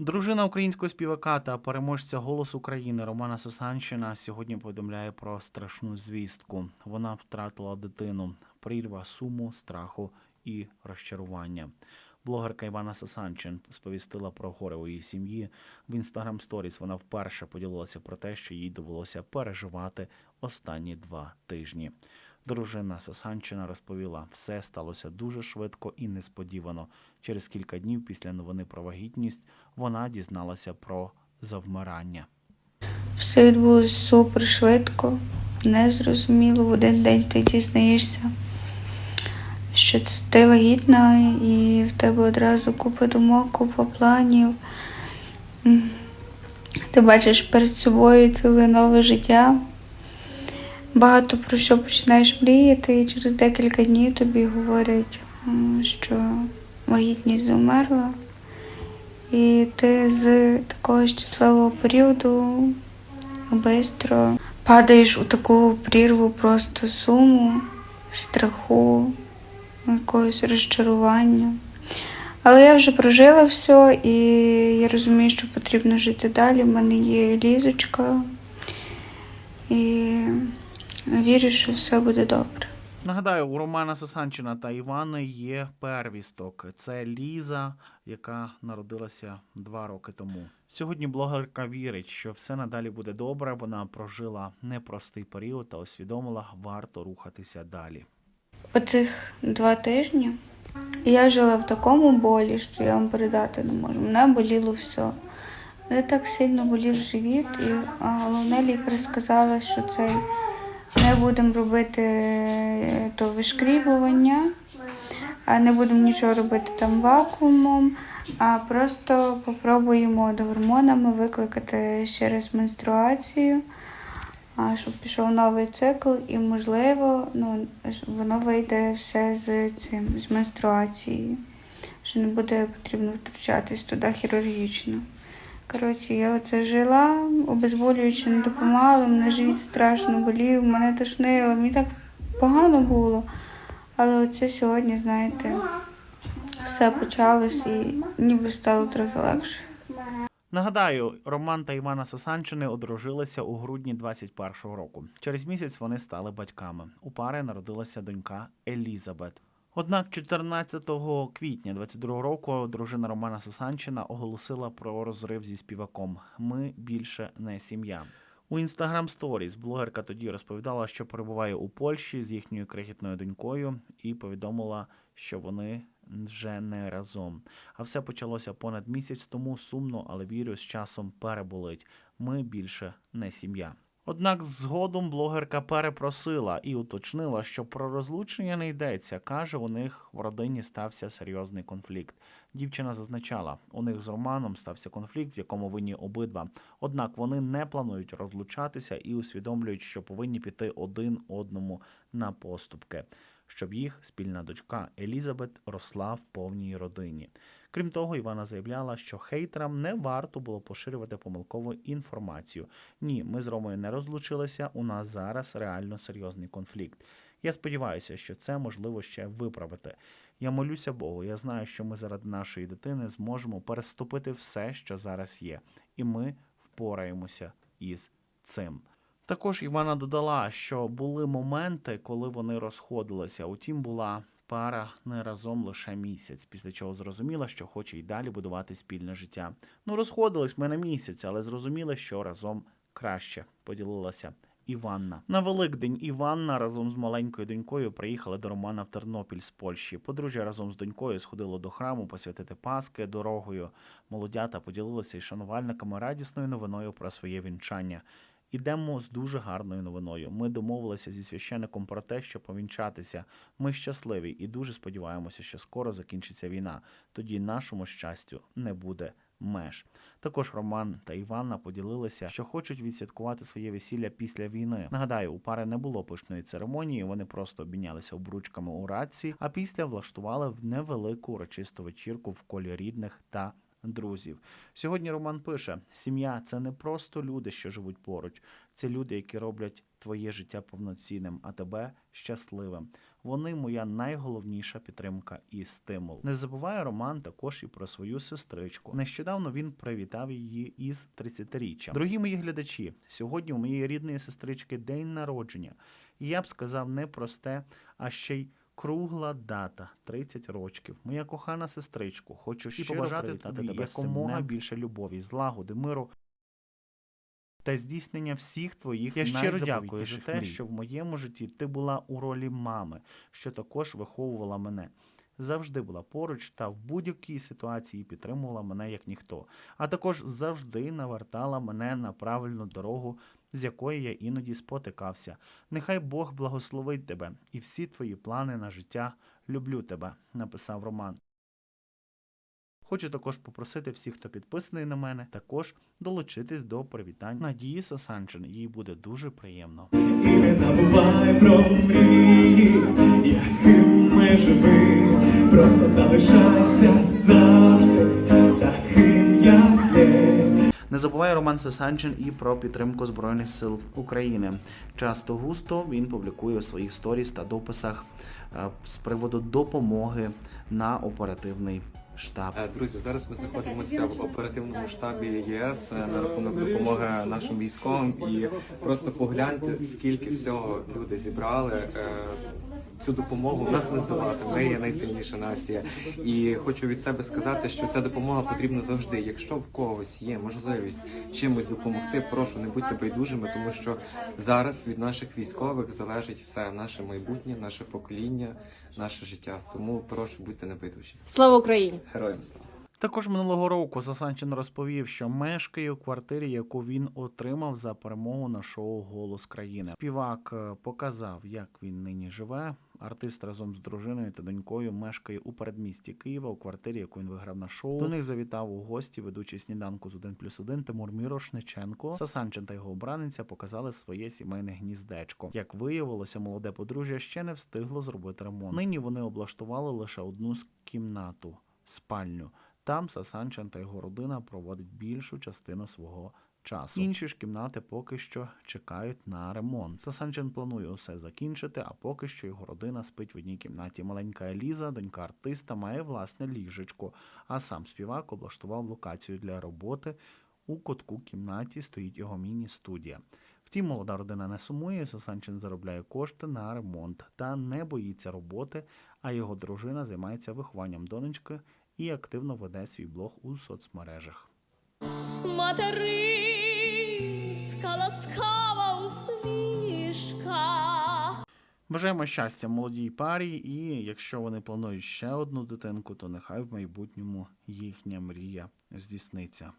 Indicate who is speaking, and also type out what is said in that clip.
Speaker 1: Дружина українського співака та переможця «Голос України» Романа Сосанщина сьогодні повідомляє про страшну звістку. Вона втратила дитину, прірва суму, страху і розчарування. Блогерка Івана Сосанчин сповістила про горе у її сім'ї. В інстаграм сторіс вона вперше поділилася про те, що їй довелося переживати останні два тижні. Дружина Сосанчина розповіла, все сталося дуже швидко і несподівано. Через кілька днів після новини про вагітність вона дізналася про завмирання.
Speaker 2: Все відбулося супер швидко, незрозуміло. В один день ти дізнаєшся, що ти вагітна, і в тебе одразу купа думок, купа планів. Ти бачиш перед собою ціле нове життя. Багато про що починаєш мріяти, і через декілька днів тобі говорять, що вагітність замерла. І ти з такого щасливого періоду швидко падаєш у таку прірву просто суму, страху, якогось розчарування. Але я вже прожила все, і я розумію, що потрібно жити далі. У мене є лізочка, і вірю, що все буде добре.
Speaker 1: Нагадаю, у Романа Сосанчина та Івани є первісток. Це Ліза, яка народилася два роки тому. Сьогодні блогерка вірить, що все надалі буде добре. Вона прожила непростий період та усвідомила, варто рухатися далі.
Speaker 2: Оцих два тижні я жила в такому болі, що я вам передати не можу. Мене боліло все. Мене так сильно болів живіт, і головне лікар сказала, що цей не будемо робити е, то вишкрібування, не будемо нічого робити там вакуумом, а просто попробуємо гормонами викликати ще раз менструацію, щоб пішов новий цикл, і можливо, ну, воно вийде все з цим, з менструацією, що не буде потрібно втручатись туди хірургічно. Коротше, я оце жила, обезболюючи не допомагало, мене живіт страшно болів, мене тошнило, мені так погано було. Але оце сьогодні, знаєте, все почалось і ніби стало трохи легше.
Speaker 1: Нагадаю, Роман та Івана Сосанчини одружилися у грудні 21-го року. Через місяць вони стали батьками. У пари народилася донька Елізабет. Однак 14 квітня 22-го року дружина Романа Сосанчина оголосила про розрив зі співаком. Ми більше не сім'я. У інстаграм сторіс блогерка тоді розповідала, що перебуває у Польщі з їхньою крихітною донькою, і повідомила, що вони вже не разом. А все почалося понад місяць тому сумно, але вірю, з часом переболить. Ми більше не сім'я. Однак згодом блогерка перепросила і уточнила, що про розлучення не йдеться. каже, у них в родині стався серйозний конфлікт. Дівчина зазначала, у них з Романом стався конфлікт, в якому винні обидва. Однак вони не планують розлучатися і усвідомлюють, що повинні піти один одному на поступки, щоб їх спільна дочка Елізабет росла в повній родині. Крім того, Івана заявляла, що хейтерам не варто було поширювати помилкову інформацію. Ні, ми з Ромою не розлучилися. У нас зараз реально серйозний конфлікт. Я сподіваюся, що це можливо ще виправити. Я молюся Богу. Я знаю, що ми заради нашої дитини зможемо переступити все, що зараз є, і ми впораємося із цим. Також Івана додала, що були моменти, коли вони розходилися. Утім, була пара не разом лише місяць, після чого зрозуміла, що хоче й далі будувати спільне життя. Ну, розходились ми на місяць, але зрозуміли, що разом краще поділилася. Іванна на Великдень Іванна разом з маленькою донькою приїхали до Романа в Тернопіль з Польщі. Подружжя разом з донькою сходило до храму посвятити Паски дорогою. Молодята поділилися із шанувальниками радісною новиною про своє вінчання. Ідемо з дуже гарною новиною. Ми домовилися зі священником про те, щоб повінчатися. Ми щасливі і дуже сподіваємося, що скоро закінчиться війна. Тоді нашому щастю не буде меж. Також Роман та Іванна поділилися, що хочуть відсвяткувати своє весілля після війни. Нагадаю, у пари не було пишної церемонії. Вони просто обмінялися обручками у радці, а після влаштували в невелику урочисту вечірку в колі рідних та друзів. Сьогодні Роман пише: сім'я це не просто люди, що живуть поруч, це люди, які роблять твоє життя повноцінним, а тебе щасливим. Вони моя найголовніша підтримка і стимул. Не забуває Роман також і про свою сестричку. Нещодавно він привітав її із 30-річчям. Дорогі мої глядачі, сьогодні у моєї рідної сестрички день народження. І я б сказав не просте, а ще й кругла дата 30 років. Моя кохана сестричку, хочу щиро
Speaker 3: побажати тобі
Speaker 1: тебе якомога більше любові, злагоди, миру та здійснення всіх твоїх
Speaker 3: Я щиро дякую за те,
Speaker 1: мрій. що в моєму житті ти була у ролі мами, що також виховувала мене. Завжди була поруч та в будь-якій ситуації підтримувала мене як ніхто, а також завжди навертала мене на правильну дорогу, з якої я іноді спотикався. Нехай Бог благословить тебе і всі твої плани на життя. Люблю тебе, написав Роман. Хочу також попросити всіх, хто підписаний на мене, також долучитись до привітань Надії Сасанчин. Їй буде дуже приємно.
Speaker 4: І не забувай про мрії, яким ми живи, просто залишайся завжди таким, як є.
Speaker 1: Не забуває Роман Сесанчин і про підтримку Збройних сил України. Часто густо він публікує у своїх сторіс та дописах е, з приводу допомоги на оперативний штаб.
Speaker 5: Е, Друзі, зараз ми знаходимося в оперативному штабі ЄС е, на рахунок допомоги нашим військовим. І просто погляньте, скільки всього люди зібрали. Цю допомогу нас не здавати. Ми є найсильніша нація. І хочу від себе сказати, що ця допомога потрібна завжди. Якщо в когось є можливість чимось допомогти, прошу не будьте байдужими, тому що зараз від наших військових залежить все наше майбутнє, наше покоління, наше життя. Тому прошу будьте небайдужі.
Speaker 6: Слава Україні!
Speaker 5: Героям слава!
Speaker 1: Також минулого року Сасанчин розповів, що мешкає у квартирі, яку він отримав за перемогу на шоу Голос країни. Співак е, показав, як він нині живе. Артист разом з дружиною та донькою мешкає у передмісті Києва у квартирі, яку він виграв на шоу. До них завітав у гості ведучий сніданку з 1 плюс 1 Тимур Мірошниченко. Сасанчин та його обраниця показали своє сімейне гніздечко. Як виявилося, молоде подружжя ще не встигло зробити ремонт. Нині вони облаштували лише одну з кімнату спальню. Там Сасанчан та його родина проводить більшу частину свого часу. Інші ж кімнати поки що чекають на ремонт. Сасанчан планує усе закінчити, а поки що його родина спить в одній кімнаті. Маленька Еліза, донька артиста, має власне ліжечко, а сам співак облаштував локацію для роботи. У кутку кімнаті стоїть його міні-студія. Втім, молода родина не сумує. Сасанчин заробляє кошти на ремонт та не боїться роботи, а його дружина займається вихованням донечки і активно веде свій блог у соцмережах.
Speaker 7: Материнська ласкава усмішка.
Speaker 1: Бажаємо щастя молодій парі, і якщо вони планують ще одну дитинку, то нехай в майбутньому їхня мрія здійсниться.